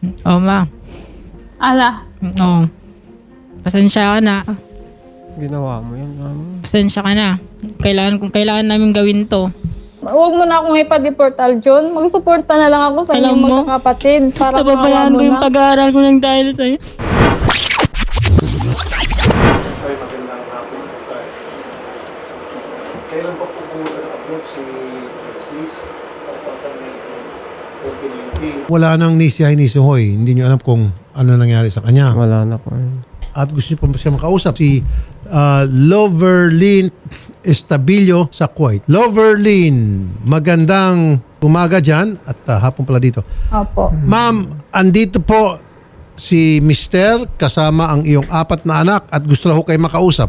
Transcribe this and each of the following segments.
Oo, ma. Ala, Oo. Pasensya ka na. Ginawa mo yan, mami. Pasensya ka na. Kailangan, kung kailangan namin gawin to. huwag mo na akong ipa-deport, Aljon. Magsuporta na lang ako sa Alam inyong mo, magkakapatid. Para Nababayaan ko yung pag-aaral ko ng dahil sa'yo. Ay, magandang hapon po tayo. Kailan pa po pumunta ng abroad si Francis? Pagpasan ng COVID-19. Wala nang ni siya ni Suhoy. Hindi niyo alam kung ano nangyari sa kanya. Wala na po. At gusto niyo pa siya makausap. Si uh, Loverlin Estabilio sa Kuwait. Loverlin, magandang umaga dyan at uh, hapon pala dito. Opo. Ma'am, andito po si Mister kasama ang iyong apat na anak at gusto na ho kayo makausap.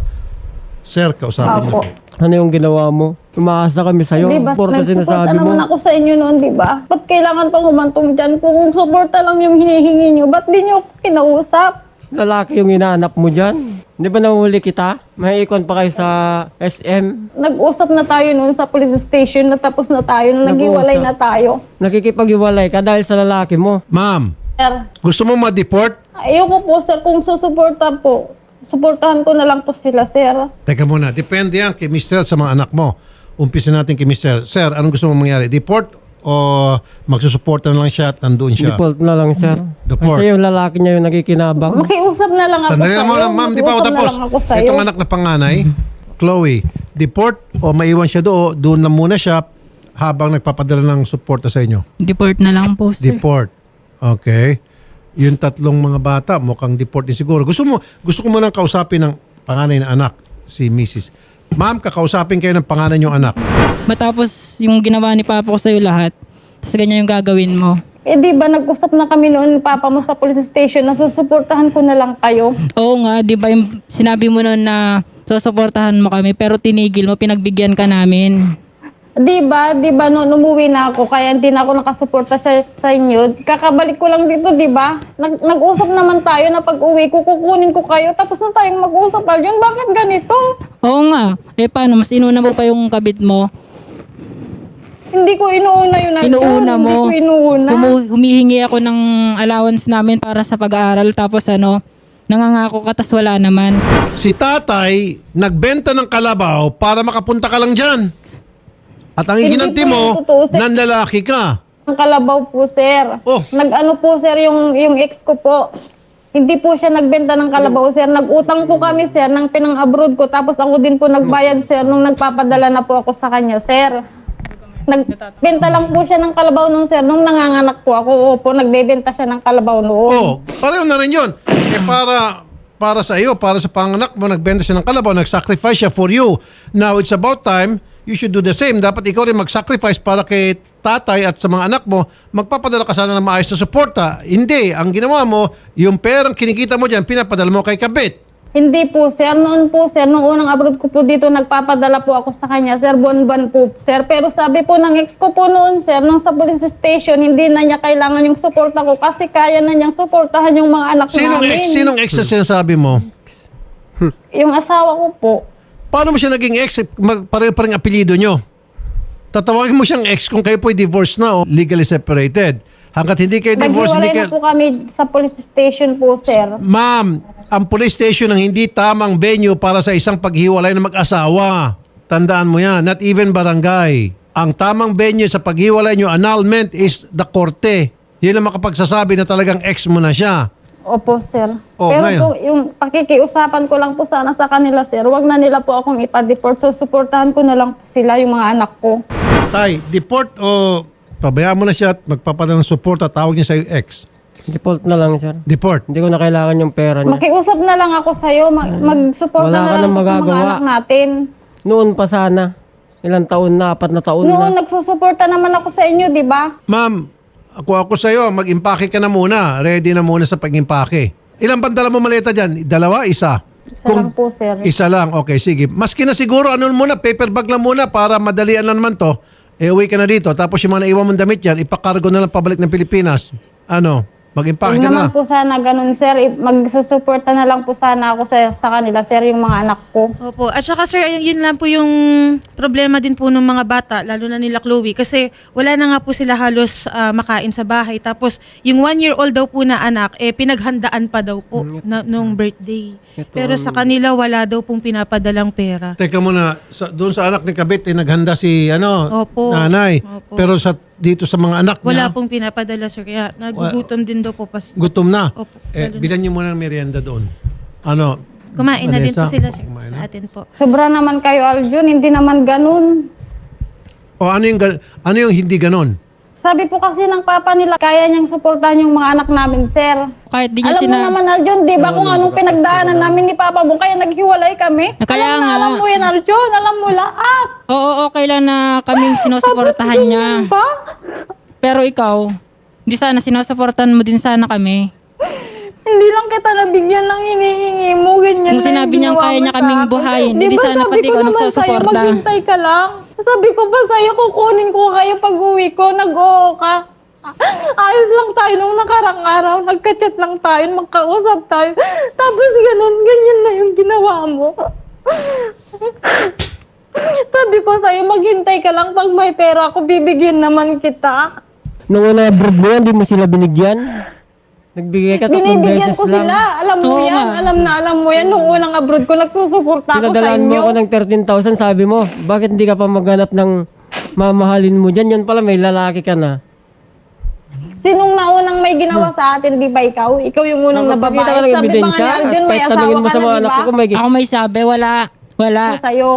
Sir, kausapin niyo Opo. Ano yung ginawa mo? Umaasa kami sa'yo. Di ba, Porta sinasabi mo. naman ako sa inyo noon, di ba? Ba't kailangan pang humantong dyan? Kung suporta lang yung hinihingi nyo, ba't di nyo ako kinausap? Lalaki yung inaanap mo dyan. Di ba namuli kita? May ikon pa kayo sa SM. Nag-usap na tayo noon sa police station, natapos na tayo, na naghiwalay na tayo. Nakikipag-iwalay ka dahil sa lalaki mo. Ma'am, Sir, gusto mo ma-deport? ayoko po sir, kung susuporta po, suportahan ko na lang po sila, sir. Teka muna, depende yan kay at sa mga anak mo. Umpisa natin kay Mister. Sir, anong gusto mo mangyari? Deport o magsusuporta na lang siya at nandoon siya? Default na lang, sir. Default. Kasi yung lalaki niya yung nakikinabang. Makiusap na lang ako Sandali sa'yo. lang muna, ma'am, di pa ako Makiusap tapos. na lang ako sa'yo. Itong anak na panganay, Chloe, deport o maiwan siya doon, doon na muna siya habang nagpapadala ng suporta sa inyo? Deport na lang po, sir. Deport. Okay. Yung tatlong mga bata, mukhang deport din siguro. Gusto mo, gusto ko munang kausapin ng panganay na anak, si Mrs. Ma'am, kakausapin kayo ng panganay niyong anak. Matapos yung ginawa ni Papa ko sa'yo lahat, tapos ganyan yung gagawin mo. Eh di ba nag-usap na kami noon, papa mo sa police station, na susuportahan ko na lang kayo. Oo nga, di ba yung sinabi mo noon na susuportahan mo kami pero tinigil mo, pinagbigyan ka namin. Di ba, di ba noon umuwi na ako, kaya hindi na ako nakasuporta sa, sa inyo. Kakabalik ko lang dito, di ba? Nag, nag-usap naman tayo na pag uwi ko, kukunin ko kayo, tapos na tayong mag-usap. Aljon, bakit ganito? Oo nga, eh paano, mas inuna mo pa yung kabit mo. Hindi ko inuuna yun. Aljon. Inuuna mo. Hindi ko inuuna. Humu- humihingi ako ng allowance namin para sa pag-aaral tapos ano, nangangako ka tas wala naman. Si tatay, nagbenta ng kalabaw para makapunta ka lang dyan. At ang Hindi iginanti po mo, totoo, sir. nanlalaki ka. Ang kalabaw po, sir. Oh. Nag-ano po, sir, yung, yung ex ko po. Hindi po siya nagbenta ng kalabaw, sir. Nag-utang po kami, sir, ng pinang-abroad ko. Tapos ako din po nagbayad, sir, nung nagpapadala na po ako sa kanya, sir. Nagbenta lang po siya ng kalabaw nung, sir. Nung nanganganak po ako, opo, nagbebenta siya ng kalabaw noon. Oh, pareho na rin yun. Eh para para sa iyo, para sa panganak mo, nagbenta siya ng kalabaw, nag-sacrifice siya for you. Now, it's about time, you should do the same. Dapat ikaw rin mag-sacrifice para kay tatay at sa mga anak mo, magpapadala ka sana ng maayos na suporta. Hindi. Ang ginawa mo, yung perang kinikita mo dyan, pinapadala mo kay kabit. Hindi po, sir. Noon po, sir, nung unang abroad ko po dito, nagpapadala po ako sa kanya, sir, buwan-buwan po, sir. Pero sabi po ng ex ko po noon, sir, nung sa police station, hindi na niya kailangan yung suporta ko kasi kaya na niyang suportahan yung mga anak Sinong namin. ex? Sinong ex na sinasabi mo? Yung asawa ko po. Paano mo siya naging ex? Pareho pa rin apelido nyo. Tatawagin mo siyang ex kung kayo po'y divorced na o legally separated. Hanggat hindi kayo divorced, hindi kayo... na po kami sa police station po, sir. Ma'am, ang police station ang hindi tamang venue para sa isang paghiwalay ng mag-asawa. Tandaan mo yan. Not even barangay. Ang tamang venue sa paghiwalay nyo, annulment is the korte. Yun ang makapagsasabi na talagang ex mo na siya. Opo, sir. Oh, Pero ngayon. po, yung pakikiusapan ko lang po sana sa kanila, sir. Huwag na nila po akong ipa-deport. So, suportahan ko na lang po sila, yung mga anak ko. Tay, deport o pabayaan mo na siya at magpapadala ng support at tawag niya sa ex. Default na lang, sir. Deport. Hindi ko na kailangan yung pera niya. Makiusap na lang ako sa'yo. Mag- mag-suporta Wala na lang nang ako sa mga anak natin. Noon pa sana. Ilang taon na, apat na taon Noon, na. nagsusuporta naman ako sa inyo, di ba? Ma'am, ako ako sa iyo, mag-impake ka na muna. Ready na muna sa pag-impake. Ilang bandala mo maleta dyan? Dalawa? Isa? Isa lang po, sir. Isa lang. Okay, sige. Maski na siguro, ano muna, paper bag lang muna para madalian na naman to. E uwi ka na dito. Tapos yung mga naiwan mong damit yan, ipakargo na lang pabalik ng Pilipinas. Ano? Mag-impake Huwag ka na naman po sana ganun, sir. I- Magsusuporta na lang po sana ako sa, sa kanila, sir, yung mga anak ko. Opo. At saka sir, ayun yun lang po yung problema din po ng mga bata, lalo na nila Chloe. Kasi wala na nga po sila halos ah, makain sa bahay. Tapos yung one-year-old daw po na anak, eh pinaghandaan pa daw po na, nung birthday. Pero sa kanila, wala daw pong pinapadalang pera. Teka muna, sa, doon sa anak ni Kabit, eh, naghanda si ano, Opo. nanay. Opo. Pero sa dito sa mga anak Wala niya, pong pinapadala sir. Kaya nagugutom din daw po pas. gutom na. Opo. Eh, bilan niyo muna ng merienda doon. Ano? Kumain na din po Vanessa? sila sir Kumain sa na? atin po. Sobra naman kayo, Aljun. Hindi naman ganun. O ano yung, gan- ano yung hindi ganon? Sabi po kasi ng papa nila, kaya niyang suportahan yung mga anak namin, sir. Kahit di niya Alam mo sina... naman, Aljun, di ba kung anong pinagdaanan namin ni papa mo, kaya naghiwalay kami? Kaya alam na, nga. alam mo yan, Aljun. Alam mo lahat. Oo, okay lang na kaming sinusuportahan niya. Ba? Pero ikaw, di sana sinusuportahan mo din sana kami. Hindi lang kita nabigyan ng hinihingi mo, ganyan Kung na sinabi yung niyang kaya mo niya kaming buhayin, Di hindi sana sabi pati ko ikaw naman nagsusuporta. Sa'yo, maghintay ka lang. Sabi ko pa sa'yo, kukunin ko kayo pag uwi ko, nag-oo ka. Ayos lang tayo nung nakarang araw, nagka-chat lang tayo, magkausap tayo. Tapos ganun, ganyan na yung ginawa mo. Sabi ko sa'yo, maghintay ka lang pag may pera ako, bibigyan naman kita. Nung una abroad mo yan, di mo sila binigyan? Nagbigay ka tatlong Binibigyan beses ko lang. sila. Alam mo Oo yan. nga. Alam na alam mo yan. Nung unang abroad ko, nagsusuporta ako sa Pinadalaan mo inyo. ako ng 13,000, sabi mo, bakit hindi ka pa maghanap ng mamahalin mo dyan? Yan pala, may lalaki ka na. Sinong naunang may ginawa sa atin, di ba ikaw? Ikaw yung unang nababae. Magpakita ka ng Sabi pa nga ni at may kahit asawa tanungin mo ka sa na, mga di anak ba? ko may Ako may sabi, wala. Wala. Ano sa'yo?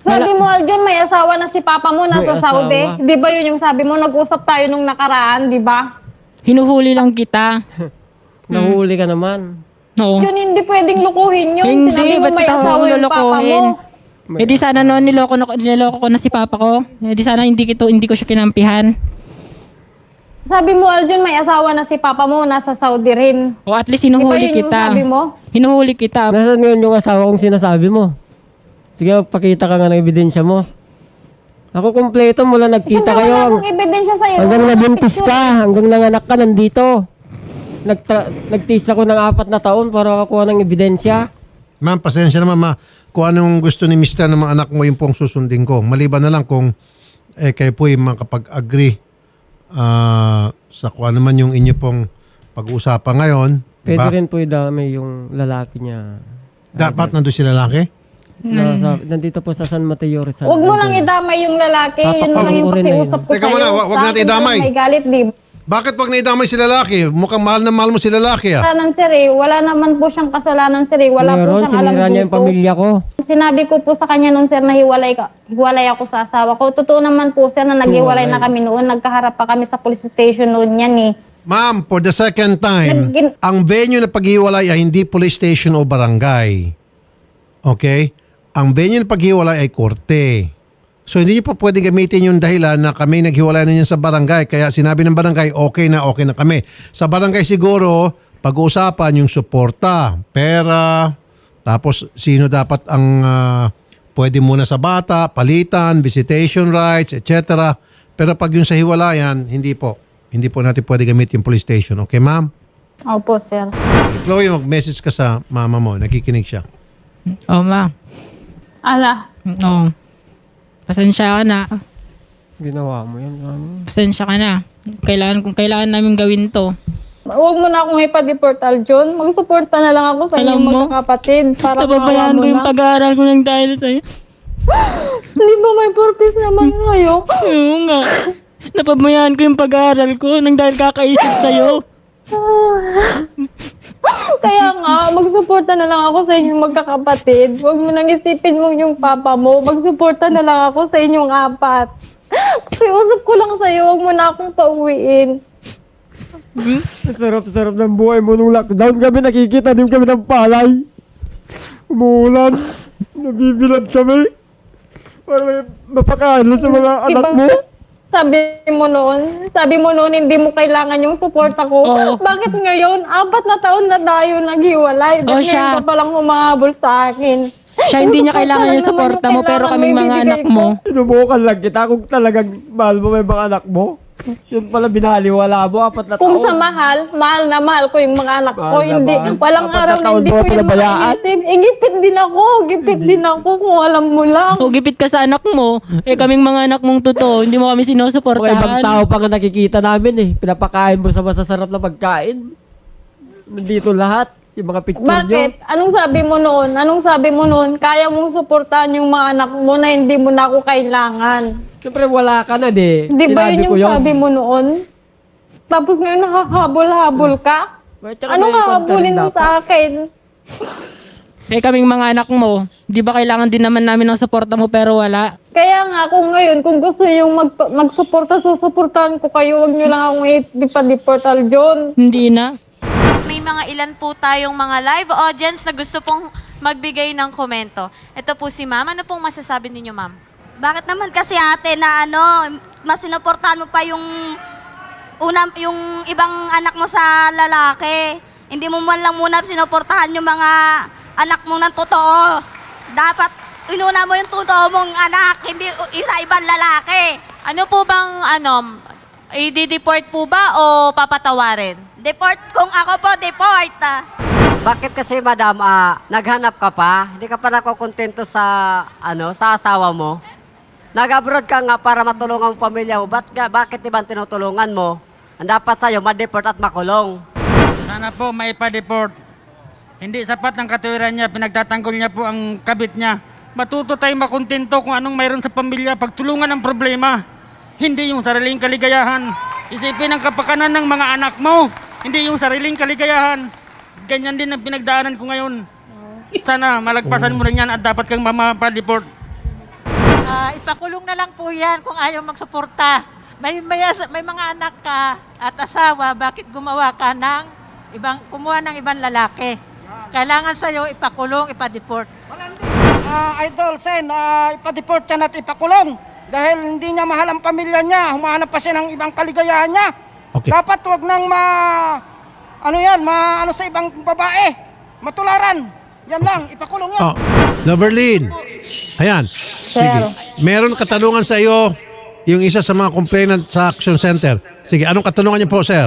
Sabi mo, Aljun, may asawa na si papa mo nasa May Saudi. asawa. Di ba yun yung sabi mo? Nag-usap tayo nung nakaraan, di ba? Hinuhuli lang kita. Nahuli ka naman. Oo. Yun, hindi pwedeng lukuhin yun. Hindi, Sinabi mo ba't may kita asawa ako yung papa lolokohin? mo. Eh di sana noon niloko, na, niloko ko na si papa ko. Eh di sana hindi, kito, hindi ko siya kinampihan. Sabi mo, Aljun, may asawa na si papa mo nasa Saudi rin. O at least Di ba hinuhuli yun yung kita. sabi mo? Hinuhuli kita. Nasaan ngayon yung asawa kong sinasabi mo? Sige, pakita ka nga ng ebidensya mo. Ako kumpleto mula nagkita kayo. Ang, ebidensya sa'yo. hanggang Wala nabuntis ka, hanggang nanganak ka, nandito. Nagta- nagtis ako ng apat na taon para makakuha ng ebidensya. Ma'am, pasensya naman ma. Kung anong gusto ni Mr. ng mga anak mo, yung pong susundin ko. Maliban na lang kung eh, kayo po yung makapag-agree ah, sa kung ano man yung inyo pong pag-uusapan ngayon. Pwede Diba? rin po idamay yung lalaki niya. Dapat nandun si lalaki? Nasa, nandito po sa San Mateo Rizal. Huwag mo lang idamay yung lalaki. Yun lang yung Papakulo rin na yun. pakiusap ko Teka sa'yo. muna, wag- wag Sa natin akin idamay. lang May galit, di ba? Bakit wag naidamay si lalaki? Mukhang mahal na mahal mo si lalaki ah. Kasalanan sir eh. Wala naman po siyang kasalanan sir eh. Wala po Meron, siyang alam sinira niya yung dito. pamilya ko. Sinabi ko po sa kanya noon sir na hiwalay, ka, hiwalay ako sa asawa ko. Totoo naman po sir na naghiwalay na kami noon. Nagkaharap pa kami sa police station noon yan eh. Ma'am, for the second time, Nagin- ang venue na paghiwalay ay hindi police station o barangay. Okay? Ang venue na paghiwalay ay korte. So hindi niyo po pwede gamitin yung dahilan na kami naghiwalay na niyan sa barangay. Kaya sinabi ng barangay, okay na, okay na kami. Sa barangay siguro, pag-uusapan yung suporta, pera, tapos sino dapat ang ah, pwede muna sa bata, palitan, visitation rights, etc. Pero pag yung sa hiwalayan, hindi po. Hindi po natin pwede gamitin yung police station. Okay, ma'am? Opo sir. Chloe, mag-message ka sa mama mo. Nakikinig siya. O ma. Ala. Oo. Pasensya ka na. Ginawa mo yan. mami. Pasensya ka na. Kailangan, kung kailangan namin gawin to. Huwag mo na akong ipa-deport, Aljon. Magsuporta na lang ako sa Alam inyong mo, magkakapatid. Para Nababayaan ko yung pag-aaral ko ng dahil sa'yo. Hindi ba may purpose naman kayo? Oo nga. Napabayaan ko yung pag-aaral ko nang dahil kakaisip sa'yo. Kaya nga, magsuporta na lang ako sa inyong magkakapatid. Huwag mo nang isipin mo yung papa mo. Magsuporta na lang ako sa inyong apat. Pakiusap ko lang sa'yo, huwag mo na akong pauwiin. Sarap-sarap ng buhay mo nung lockdown kami nakikita din kami ng palay. Umuulan. Nabibilad kami. Para may mapakain sa mga anak mo. Sabi mo noon, sabi mo noon hindi mo kailangan yung suporta ko. Oo. Bakit ngayon, apat na taon na tayo naghiwalay. Oo, Bakit siya. ngayon ka palang humahabol sa akin? Siya hindi niya kailangan yung Suporta mo pero kaming mga anak mo Sinubukan lang kita kung talagang mahal mo may mga anak mo. Yun pala binaliwala mo, apat na Kung taon. sa mahal, mahal na mahal ko yung mga anak ko. Mahal na Hindi, mahal. walang Apat na araw na taon hindi mo ko yun pinabayaan? maisip. Eh, gipit din ako. Gipit din ako kung alam mo lang. O gipit ka sa anak mo, eh kaming mga anak mong totoo, hindi mo kami Mga ibang sinusuportahan. tao pa nga nakikita namin eh. Pinapakain mo sa masasarap na pagkain. Nandito lahat. Yung mga picture nyo. Bakit? Anong sabi mo noon? Anong sabi mo noon? Kaya mong suportahan yung mga anak mo na hindi mo na ako kailangan. Siyempre wala ka na di. Di ba yun yung sabi mo noon? Tapos ngayon nakakahabol-habol ka? Tsaka Anong hahabulin mo sa akin? Eh kaming mga anak mo, di ba kailangan din naman namin ng suporta mo pero wala? Kaya nga kung ngayon, kung gusto niyo mag magsuporta, susuportahan ko kayo. Huwag niyo lang akong ipa-deportal John. Hindi na. May mga ilan po tayong mga live audience na gusto pong magbigay ng komento. Ito po si ma'am. Ano pong masasabi ninyo, ma'am? Bakit naman kasi ate na ano, mas sinuportahan mo pa yung una, yung ibang anak mo sa lalaki. Hindi mo man lang muna sinuportahan yung mga anak mo ng totoo. Dapat inuna mo yung totoo mong anak, hindi isa ibang lalaki. Ano po bang, ano, i-deport po ba o papatawarin? Deport, kung ako po, deport. ah. Bakit kasi madam, ah, naghanap ka pa? Hindi ka pa nakukontento sa, ano, sa asawa mo? Nag-abroad ka nga para matulungan mo pamilya mo. Ba't ka, bakit ibang tinutulungan mo? Ang dapat sa'yo, ma-deport at makulong. Sana po maipa-deport. Hindi sapat ang katuwiran niya, pinagtatanggol niya po ang kabit niya. Matuto tayo makontento kung anong mayroon sa pamilya, pagtulungan ang problema. Hindi yung sariling kaligayahan. Isipin ang kapakanan ng mga anak mo, hindi yung sariling kaligayahan. Ganyan din ang pinagdaanan ko ngayon. Sana malagpasan mo rin yan at dapat kang mamapa-deport. Ah, ipakulong na lang po yan kung ayaw magsuporta. May, may, may mga anak ka at asawa, bakit gumawa ka ng ibang, kumuha ng ibang lalaki? Kailangan sa'yo ipakulong, ipadeport. Ah, Idol Sen, uh, ipa-deport yan at ipakulong. Dahil hindi niya mahal ang pamilya niya, humahanap pa siya ng ibang kaligayahan niya. Okay. Dapat wag nang ma... Ano yan, ma... Ano sa ibang babae. Matularan. Yan lang, ipakulong yan. Oh, Loverlyn. Ayan. Sige. Meron katanungan sa iyo yung isa sa mga complainant sa Action Center. Sige, anong katanungan niyo po, sir?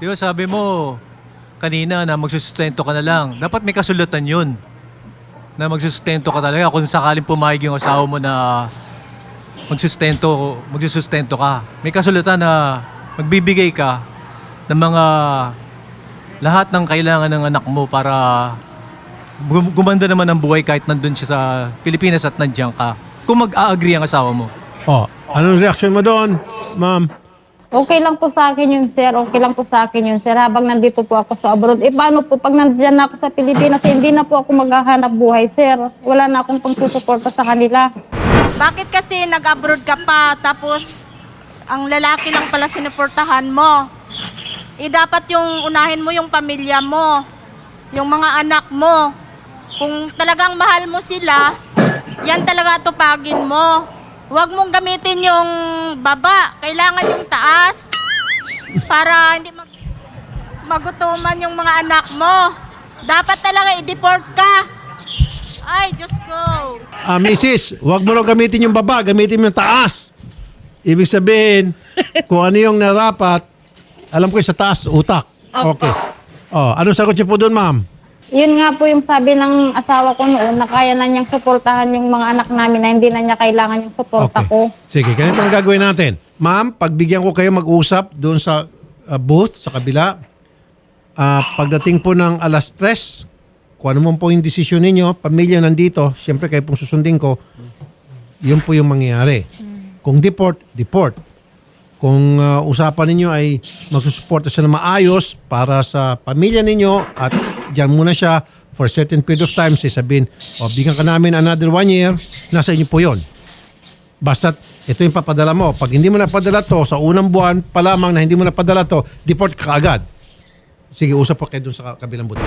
Di ba sabi mo kanina na magsusustento ka na lang. Dapat may kasulatan yun. Na magsusustento ka talaga kung sakaling pumayag yung asawa mo na magsusustento, magsusustento ka. May kasulatan na magbibigay ka ng mga lahat ng kailangan ng anak mo para gum- gumanda naman ang buhay kahit nandun siya sa Pilipinas at nandiyan ka. Kung mag-a-agree ang asawa mo. Oh, anong reaction mo doon, ma'am? Okay lang po sa akin yun, sir. Okay lang po sa akin yun, sir. Habang nandito po ako sa abroad. Eh, paano po pag nandiyan na ako sa Pilipinas, hindi na po ako maghahanap buhay, sir. Wala na akong pangsusuporta sa kanila. Bakit kasi nag-abroad ka pa, tapos ang lalaki lang pala sinuportahan mo? Eh, dapat yung unahin mo yung pamilya mo, yung mga anak mo. Kung talagang mahal mo sila, yan talaga tupagin mo. Huwag mong gamitin yung baba, kailangan yung taas para hindi mag magutuman yung mga anak mo. Dapat talaga i-deport ka. Ay, Diyos ko. Ah, misis, huwag mo raw gamitin yung baba, gamitin mo yung taas. Ibig sabihin, kung ano yung narapat, alam ko yung sa taas, utak. Okay. Oh, anong sagot niyo po doon, ma'am? Yun nga po yung sabi ng asawa ko noon na kaya na niyang suportahan yung mga anak namin na hindi na niya kailangan yung suporta ko. Sige, ganito ang gagawin natin. Ma'am, pagbigyan ko kayo mag-usap doon sa uh, booth, sa kabila. Ah, pagdating po ng alas tres, kung ano man po yung desisyon ninyo, pamilya nandito, siyempre kayo pong susundin ko, yun po yung mangyayari. Kung deport, deport. Kung ah, usapan ninyo ay magsusuporta siya na maayos para sa pamilya ninyo at diyan muna siya for a certain period of time, sasabihin, o bigyan ka namin another one year, nasa inyo po yon. Basta ito yung papadala mo. Pag hindi mo napadala to, sa unang buwan pa lamang na hindi mo napadala to, deport ka agad. Sige, usap po kayo dun sa kabilang buto.